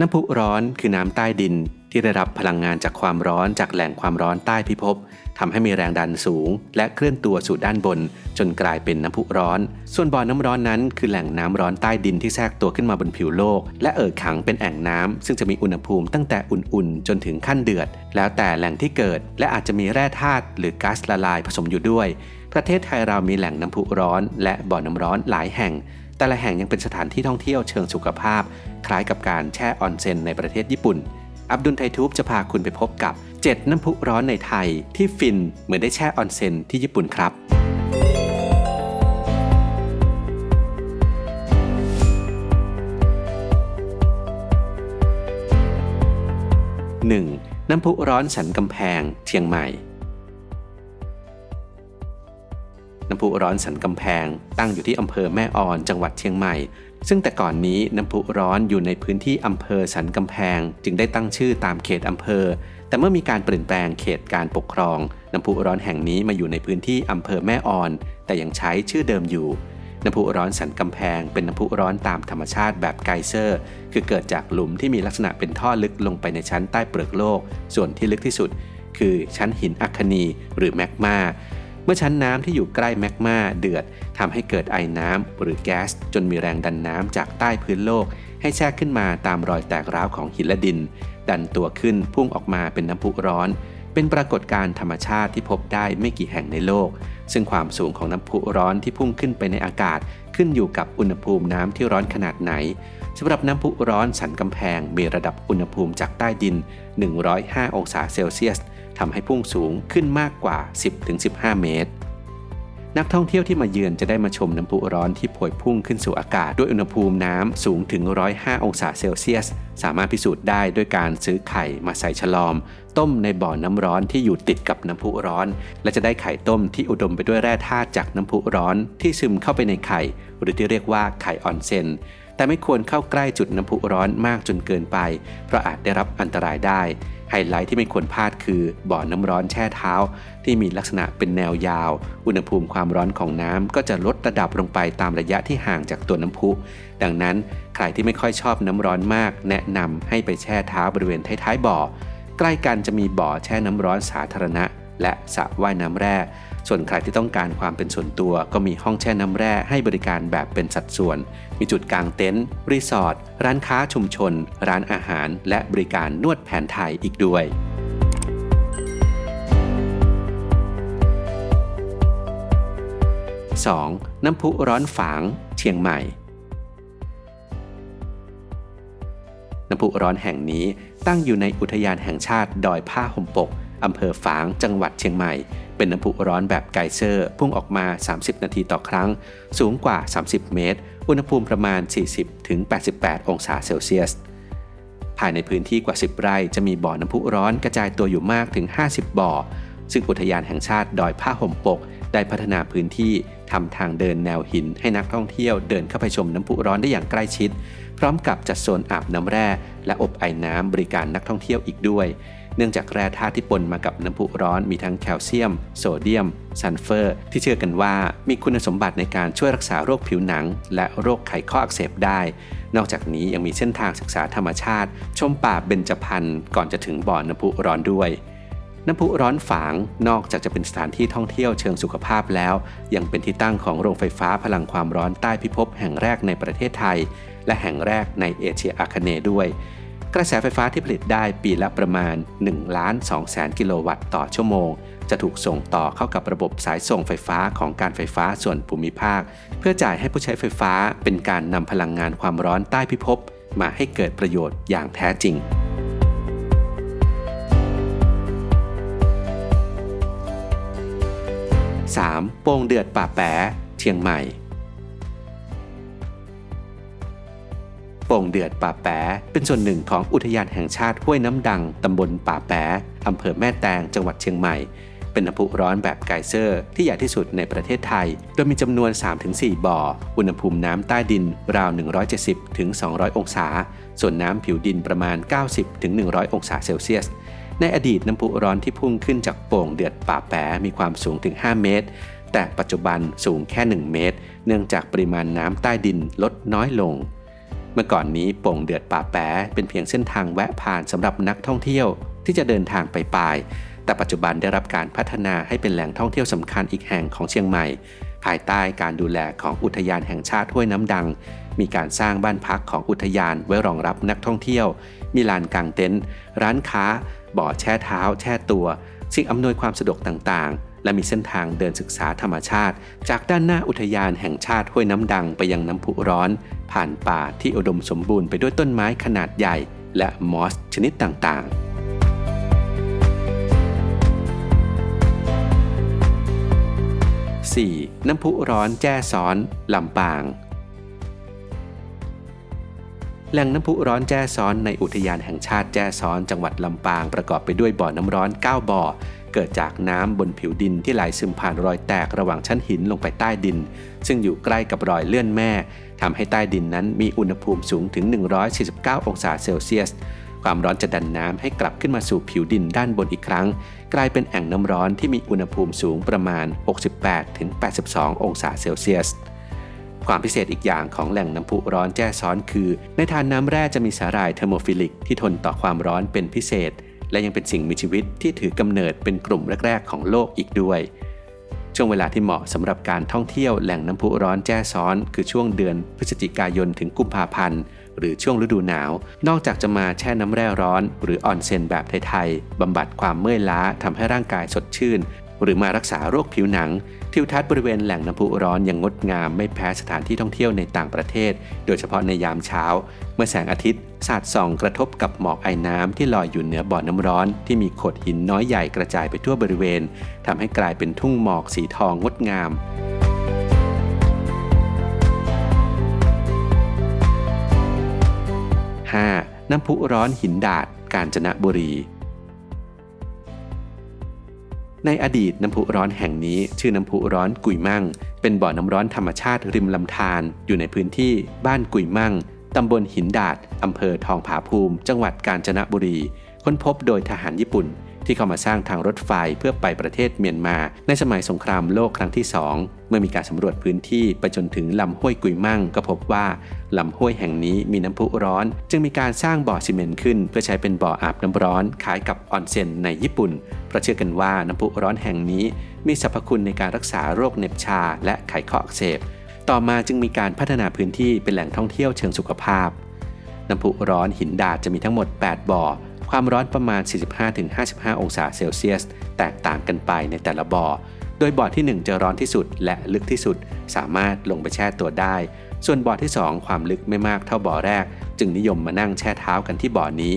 น้ำพุร้อนคือน้ำใต้ดินที่ได้รับพลังงานจากความร้อนจากแหล่งความร้อนใต้พิภพทำให้มีแรงดันสูง และเคลื่อนตัวสู่ด้านบน จนกลายเป็นน้ำพุร้อน ส่วนบ่อน้ำร้อนนั้น คือแหล่งน้ำร้อนใต้ดินที่แทรกตัวขึ้นมาบนผิวโลก และเอ่อขังเป็นแอ่งน้ำซึ่งจะมีอุณหภูมิตั้งแต่อุ่นๆ จนถึงขั้นเดือด แล้วแต่แหล่งที่เกิด และอาจจะมีแร่ธาตุหรือก๊าซละลายผสมอยู่ด้วย ประเทศไทยเรามีแหล่งน้ำพุร้อน และบ่อน้ำร้อนหลายแห่ง แต่ละแห่งยังเป็นสถานที่ท่องเที่ยวเชิงสุขภาพ คล้ายกับการแช่ออนเซ็นในประเทศญี่ปุ่น อับดุลไททูบจะพาคุณไปพบกับ 7 น้ำพุร้อนในไทย ที่ฟินเหมือนได้แช่ออนเซ็นที่ญี่ปุ่นครับ 1. น้ำพุร้อนสันกำแพงเชียงใหม่ น้ำพุร้อนสันกำแพง ตั้งอยู่ที่อำเภอแม่ออนจังหวัดเชียงใหม่ ซึ่งแต่ก่อนนี้น้ำพุร้อนอยู่ในพื้นที่อำเภอสันกำแพง จึงได้ตั้งชื่อตามเขตอำเภอ แต่เมื่อมีการเปลี่ยนแปลงเขตการปกครอง น้ำพุร้อนแห่งนี้มาอยู่ในพื้นที่อำเภอแม่ออน แต่ยังใช้ชื่อเดิมอยู่น้ำพุร้อนสันกำแพง เป็นน้ำพุร้อนตามธรรมชาติแบบไกเซอร์ คือเกิดจากหลุมที่มีลักษณะเป็นท่อลึกลงไปในชั้นใต้เปลือกโลก ส่วนที่ลึกที่สุด คือชั้นหินอัคนีหรือแมกมา เมื่อชั้นน้ำที่อยู่ใกล้แมกมาเดือดทำให้เกิดไอน้ำหรือแก๊สจนมีแรงดันน้ำจากใต้พื้นโลก ให้แทรกขึ้นมาตามรอยแตกร้าวของหินและดิน ดันตัวขึ้นพุ่งออกมาเป็นน้ำพุร้อน เป็นปรากฏการณ์ธรรมชาติที่พบได้ไม่กี่แห่งในโลก ซึ่งความสูงของน้ำพุร้อนที่พุ่งขึ้นไปในอากาศ ขึ้นอยู่กับอุณหภูมิน้ำที่ร้อนขนาดไหนสำหรับน้ำพุร้อนสันกำแพงมีระดับอุณหภูมิจากใต้ดิน 105 องศาเซลเซียส ทำให้พุ่งสูงขึ้นมากกว่า 10-15 เมตร นักท่องเที่ยวที่มาเยือนจะได้มาชมน้ำพุร้อนที่พวยพุ่งขึ้นสู่อากาศ ด้วยอุณหภูมิน้ำสูงถึง 105 องศาเซลเซียส สามารถพิสูจน์ได้ด้วยการซื้อไข่มาใส่ฉลอม ต้มในบ่อน้ำร้อนที่อยู่ติดกับน้ำพุร้อน และจะได้ไข่ต้มที่อุดมไปด้วยแร่ธาตุจากน้ำพุร้อน ที่ซึมเข้าไปในไข่ หรือที่เรียกว่าไข่ออนเซนแต่ไม่ควรเข้าใกล้จุดน้ำพุร้อนมากจนเกินไป เพราะอาจได้รับอันตรายได้ ไฮไลท์ที่ไม่ควรพลาด คือบ่อน้ำร้อนแช่เท้า ที่มีลักษณะเป็นแนวยาว อุณหภูมิความร้อนของน้ำก็จะลดระดับลงไปตามระยะที่ห่างจากตัวน้ำพุ ดังนั้นใครที่ไม่ค่อยชอบน้ำร้อนมาก แนะนำให้ไปแช่เท้าบริเวณท้ายๆบ่อ ใกล้กันจะมีบ่อแช่น้ำร้อนสาธารณะ และสระว่ายน้ำแร่ส่วนใครที่ต้องการความเป็นส่วนตัวก็มีห้องแช่น้ำแร่ให้บริการแบบเป็นสัดส่วน มีจุดกางเต็นท์รีสอร์ทร้านค้าชุมชน ร้านอาหาร และบริการนวดแผนไทยอีกด้วย 2. น้ำพุร้อนฝาง เชียงใหม่ น้ำพุร้อนแห่งนี้ตั้งอยู่ในอุทยานแห่งชาติดอยผ้าห่มปกอำเภอฝาง จังหวัดเชียงใหม่ เป็นน้ำพุร้อนแบบไกเซอร์ พุ่งออกมา 30 นาทีต่อครั้ง สูงกว่า 30 เมตร อุณหภูมิประมาณ 40-88 องศาเซลเซียส ภายในพื้นที่กว่า 10 ไร่ จะมีบ่อน้ำพุร้อนกระจายตัวอยู่มากถึง 50 บ่อ ซึ่งอุทยานแห่งชาติดอยผ้าห่มปก ได้พัฒนาพื้นที่ ทำทางเดินแนวหินให้นักท่องเที่ยวเดินเข้าไปชมน้ำพุร้อนได้อย่างใกล้ชิด พร้อมกับจัดโซนอาบน้ำแร่และอบไอน้ำบริการนักท่องเที่ยวอีกด้วย เนื่องจากแร่ธาตุที่ปนมากับน้ำพุร้อนมีทั้งแคลเซียม โซเดียม ซัลเฟอร์ ที่เชื่อกันว่ามีคุณสมบัติในการช่วยรักษาโรคผิวหนัง และโรคไขข้ออักเสบได้ นอกจากนี้ยังมีเส้นทางศึกษาธรรมชาติ ชมป่าเบญจพรรณก่อนจะถึงบ่อน้ำพุร้อนด้วย น้ำพุร้อนฝางนอกจากจะเป็นสถานที่ท่องเที่ยวเชิงสุขภาพแล้ว ยังเป็นที่ตั้งของโรงไฟฟ้าพลังความร้อนใต้พิภพแห่งแรกในประเทศไทย และแห่งแรกในเอเชียอาคเนย์ด้วย กระแสไฟฟ้าที่ผลิตได้ปีละประมาณ1ล้าน2แสนกิโลวัตต์ต่อชั่วโมง จะถูกส่งต่อเข้ากับระบบสายส่งไฟฟ้าของการไฟฟ้าส่วนภูมิภาค เพื่อจ่ายให้ผู้ใช้ไฟฟ้าเป็นการนำพลังงานความร้อนใต้พิภพมาให้เกิดประโยชน์อย่างแท้จริง 3. โป่งเดือดป่าแปะเชียงใหม่ โป่งเดือดป่าแปะเป็นส่วนหนึ่งของอุทยานแห่งชาติห้วยน้ำดังตำบลป่าแปะอำเภอแม่แตงจังหวัดเชียงใหม่ เป็นน้ำพุร้อนแบบไกเซอร์ ที่ใหญ่ที่สุดในประเทศไทย โดยมีจำนวน 3-4 บ่อ อุณหภูมิน้ำใต้ดินราว 170-200 องศา ส่วนน้ำผิวดินประมาณ 90-100 องศาเซลเซียส ในอดีตน้ำพุร้อนที่พุ่งขึ้นจากโป่งเดือดป่าแปะมีความสูงถึง 5 เมตร แต่ปัจจุบันสูงแค่ 1 เมตร เนื่องจากปริมาณน้ำใต้ดินลดน้อยลง เมื่อก่อนนี้โป่งเดือดป่าแปะเป็นเพียงเส้นทางแวะผ่านสำหรับนักท่องเที่ยวที่จะเดินทางไปปลาย แต่ปัจจุบันได้รับการพัฒนาให้เป็นแหล่งท่องเที่ยวสำคัญอีกแห่งของเชียงใหม่ ภายใต้การดูแลของอุทยานแห่งชาติห้วยน้ำดัง มีการสร้างบ้านพักของอุทยานไว้รองรับนักท่องเที่ยว มีลานกางเต็นท์ร้านค้า บ่อแช่เท้า แช่ตัว สิ่งอำนวยความสะดวกต่างๆ และมีเส้นทางเดินศึกษาธรรมชาติ จากด้านหน้าอุทยานแห่งชาติห้วยน้ำดังไปยังน้ำพุร้อน ผ่านป่าที่อุดมสมบูรณ์ไปด้วยต้นไม้ขนาดใหญ่ และมอสชนิดต่างๆ 4. น้ำพุร้อนแจ้ซ้อน ลำปาง แหล่งน้ำพุร้อนแจ้ซ้อนในอุทยานแห่งชาติแจ้ซ้อนจังหวัดลำปางประกอบไปด้วยบ่อน้ำร้อน 9 บ่อ เกิดจากน้ำบนผิวดินที่ไหลซึมผ่านรอยแตกระหว่างชั้นหินลงไปใต้ดิน ซึ่งอยู่ใกล้กับรอยเลื่อนแม่ทำให้ใต้ดินนั้นมีอุณหภูมิสูงถึง 149 องศาเซลเซียส ความร้อนจะดันน้ำให้กลับขึ้นมาสู่ผิวดินด้านบนอีกครั้ง กลายเป็นแอ่งน้ำร้อนที่มีอุณหภูมิสูงประมาณ 68-82 องศาเซลเซียส ความพิเศษอีกอย่างของแหล่งน้ำพุร้อนแจ้ซ้อนคือ ในทานน้ำแร่จะมีสาหร่ายเทอร์โมฟิลิกที่ทนต่อความร้อนเป็นพิเศษ และยังเป็นสิ่งมีชีวิตที่ถือกำเนิดเป็นกลุ่มแรก ๆ ของโลกอีกด้วย ช่วงเวลาที่เหมาะสำหรับการท่องเที่ยวแหล่งน้ำพุร้อนแจ้ซ้อน คือช่วงเดือนพฤศจิกายนถึงกุมภาพันธ์หรือช่วงฤดูหนาว นอกจากจะมาแช่น้ำแร่ร้อน หรือออนเซนแบบไทยๆบำบัดความเมื่อยล้าทำให้ร่างกายสดชื่น หรือมารักษาโรคผิวหนัง ทิวทัศน์บริเวณแหล่งน้ำพุร้อนยังงดงามไม่แพ้สถานที่ท่องเที่ยวในต่างประเทศ โดยเฉพาะในยามเช้า เมื่อแสงอาทิตย์สาดส่องกระทบกับหมอกไอ้น้ำที่ลอยอยู่เหนือบ่อน้ำร้อน ที่มีโขดหินน้อยใหญ่กระจายไปทั่วบริเวณทำให้กลายเป็นทุ่งหมอกสีทองงดงามน้ำพุร้อนหินดาดกาญจนบุรี ในอดีตน้ำพุร้อนแห่งนี้ ชื่อน้ำพุร้อนกุยมั่ง เป็นบ่อน้ำร้อนธรรมชาติริมลำธารอยู่ในพื้นที่บ้านกุยมั่งตำบลหินดาดอำเภอทองผาภูมิ จังหวัดกาญจนบุรี ค้นพบโดยทหารญี่ปุ่น ที่เข้ามาสร้างทางรถไฟเพื่อไปประเทศเมียนมา ในสมัยสงครามโลกครั้งที่สองเมื่อมีการสำรวจพื้นที่ไปจนถึงลำห้วยกุยมั่ง ก็พบว่าลำห้วยแห่งนี้มีน้ำพุร้อน จึงมีการสร้างบ่อซีเมนต์ขึ้น เพื่อใช้เป็นบ่ออาบน้ำร้อนคล้ายกับออนเซ็นในญี่ปุ่นเพราะเชื่อกันว่าน้ำพุร้อนแห่งนี้ มีสรรพคุณในการรักษาโรคเหน็บชา และไขข้ออักเสบต่อมาจึงมีการพัฒนาพื้นที่เป็นแหล่งท่องเที่ยวเชิงสุขภาพ น้ำพุร้อนหินดาดจะมีทั้งหมด 8 บ่อ ความร้อนประมาณ 45-55 องศาเซลเซียส แตกต่างกันไปในแต่ละบ่อ โดยบ่อที่ 1 จะร้อนที่สุดและลึกที่สุด สามารถลงไปแช่ตัวได้ ส่วนบ่อที่ 2 ความลึกไม่มากเท่าบ่อแรก จึงนิยมมานั่งแช่เท้ากันที่บ่อนี้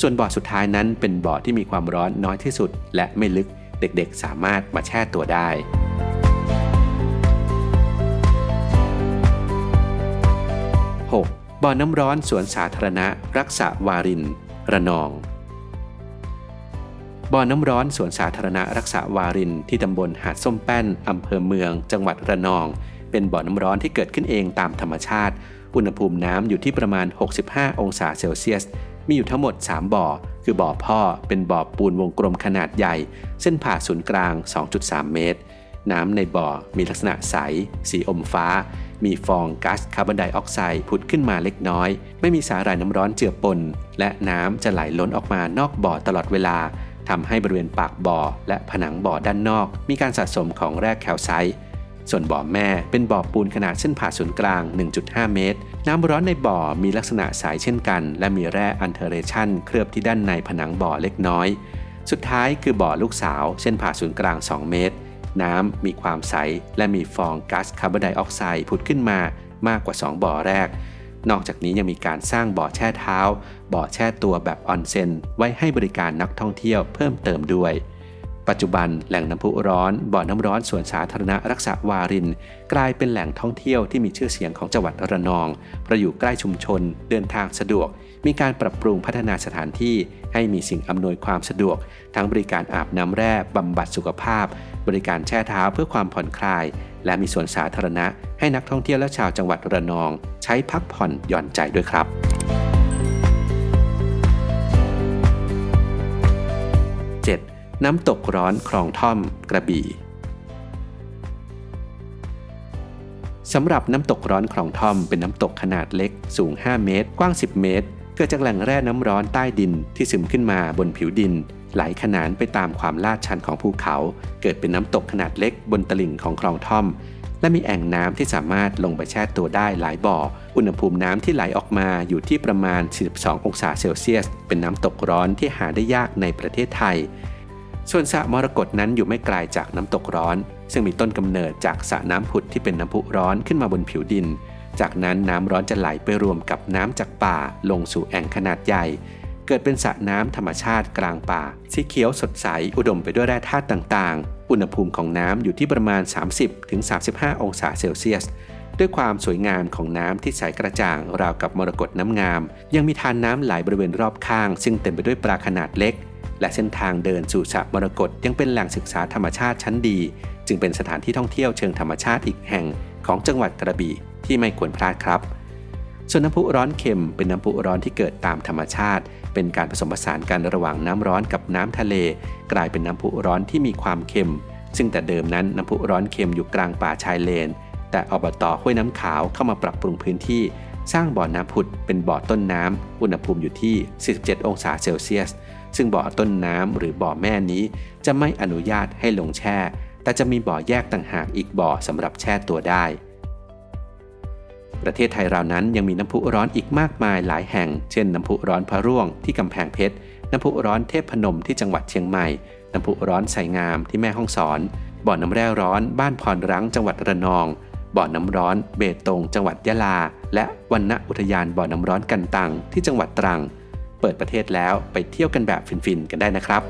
ส่วนบ่อสุดท้ายนั้นเป็นบ่อที่มีความร้อนน้อยที่สุด และไม่ลึก เด็กๆ สามารถมาแช่ตัวได้บ่อน้ำร้อนสวนสาธารณะ รักษาวาริน ระนองบ่อน้ำร้อนสวนสาธารณะรักษาวารินที่ตำบลหาดส้มแป้นอำเภอเมือง จังหวัดระนอง เป็นบ่อน้ำร้อนที่เกิดขึ้นเองตามธรรมชาติ อุณหภูมิน้ำอยู่ที่ประมาณ 65 องศาเซลเซียส มีอยู่ทั้งหมด 3 บ่อ คือบ่อพ่อ เป็นบ่อปูนวงกลมขนาดใหญ่ เส้นผ่าศูนย์กลาง 2.3 เมตร น้ำในบ่อมีลักษณะใส สีอมฟ้า มีฟองก๊าซคาร์บอนไดออกไซด์ผุดขึ้นมาเล็กน้อย ไม่มีสาหร่ายน้ำร้อนเจือปน และน้ำจะไหลล้นออกมานอกบ่อตลอดเวลาทำให้บริเวณปากบ่อ และผนังบ่อด้านนอก มีการสะสมของแร่แคลไซต์ส่วนบ่อแม่เป็นบ่อปูนขนาดเส้นผ่าศูนย์กลาง 1.5 เมตร น้ำร้อนในบ่อมีลักษณะใสเช่นกัน และมีแร่อันเทอร์เรชันเคลือบที่ด้านในผนังบ่อเล็กน้อย สุดท้ายคือบ่อลูกสาว เส้นผ่าศูนย์กลาง 2 เมตร น้ำมีความใส และมีฟองก๊าซคาร์บอนไดออกไซด์ผุดขึ้นมามากกว่า 2 บ่อแรก นอกจากนี้ยังมีการสร้างบ่อแช่เท้า บ่อแช่ตัวแบบออนเซนไว้ให้บริการนักท่องเที่ยวเพิ่มเติมด้วยปัจจุบันแหล่งน้ำพุร้อน บ่อน้ำร้อนสวนสาธารณะรักษาวาริน กลายเป็นแหล่งท่องเที่ยวที่มีชื่อเสียงของจังหวัดระนองเพราะอยู่ใกล้ชุมชน เดินทางสะดวก มีการปรับปรุงพัฒนาสถานที่ให้มีสิ่งอำนวยความสะดวก ทั้งบริการอาบน้ำแร่บำบัดสุขภาพ บริการแช่เท้าเพื่อความผ่อนคลาย และมีสวนสาธารณะ ให้นักท่องเที่ยวและชาวจังหวัดระนอง ใช้พักผ่อนหย่อนใจด้วยครับ 7. น้ำตกร้อนคลองท่อม กระบี่สำหรับน้ำตกร้อนคลองท่อมเป็นน้ำตกขนาดเล็ก สูง 5 เมตร กว้าง 10 เมตร เกิดจากแหล่งแร่น้ำร้อนใต้ดินที่ซึมขึ้นมาบนผิวดิน ไหลขนานไปตามความลาดชันของภูเขา เกิดเป็นน้ำตกขนาดเล็กบนตลิ่งของคลองท่อม และมีแอ่งน้ำที่สามารถลงไปแช่ตัวได้หลายบ่อ อุณหภูมิน้ำที่ไหลออกมาอยู่ที่ประมาณ 42 องศาเซลเซียส เป็นน้ำตกร้อนที่หาได้ยากในประเทศไทย ส่วนสระมรกตนั้นอยู่ไม่ไกลจากน้ำตกร้อน ซึ่งมีต้นกำเนิดจากสระน้ำผุดที่เป็นน้ำพุร้อนขึ้นมาบนผิวดิน จากนั้นน้ำร้อนจะไหลไปรวมกับน้ำจากป่าลงสู่แอ่งขนาดใหญ่ เกิดเป็นสระน้ำธรรมชาติกลางป่า สีเขียวสดใสอุดมไปด้วยแร่ธาตุต่างๆ อุณหภูมิของน้ำอยู่ที่ประมาณ 30-35 องศาเซลเซียส ด้วยความสวยงามของน้ำที่ใสกระจ่างราวกับมรกตน้ำงาม ยังมีทานน้ำไหลบริเวณรอบข้าง ซึ่งเต็มไปด้วยปลาขนาดเล็ก และเส้นทางเดินสู่สระมรกตยังเป็นแหล่งศึกษาธรรมชาติชั้นดี จึงเป็นสถานที่ท่องเที่ยวเชิงธรรมชาติอีกแห่งของจังหวัดกระบี่ ที่ไม่ควรพลาดครับ ส่วนน้ำพุร้อนเค็มเป็นน้ำพุร้อนที่เกิดตามธรรมชาติ เป็นการผสมผสานกันระหว่างน้ำร้อนกับน้ำทะเล กลายเป็นน้ำพุร้อนที่มีความเค็ม ซึ่งแต่เดิมนั้นน้ำพุร้อนเค็มอยู่กลางป่าชายเลน แต่อบตห้วยน้ำขาวเข้ามาปรับปรุงพื้นที่ สร้างบ่อน้ำผุดเป็นบ่อต้นน้ำอุณหภูมิอยู่ที่ 47 องศาเซลเซียสซึ่งบ่อต้นน้ำหรือบ่อแม่นี้ จะไม่อนุญาตให้ลงแช่ แต่จะมีบ่อแยกต่างหากอีกบ่อสำหรับแช่ตัวได้ ประเทศไทยเรานั้นยังมีน้ำพุร้อนอีกมากมายหลายแห่ง เช่นน้ำพุร้อนพระร่วงที่กำแพงเพชร น้ำพุร้อนเทพพนมที่จังหวัดเชียงใหม่ น้ำพุร้อนไสงามที่แม่ฮ่องสอน บ่อน้ำแร่ร้อนบ้านพรรังจังหวัดระนอง บ่อน้ำร้อนเบตง จังหวัดยะลา และวันณอุทยานบ่อน้ำร้อนกันตังที่จังหวัดตรัง เปิดประเทศแล้วไปเที่ยวกันแบบฟินๆกันได้นะครับ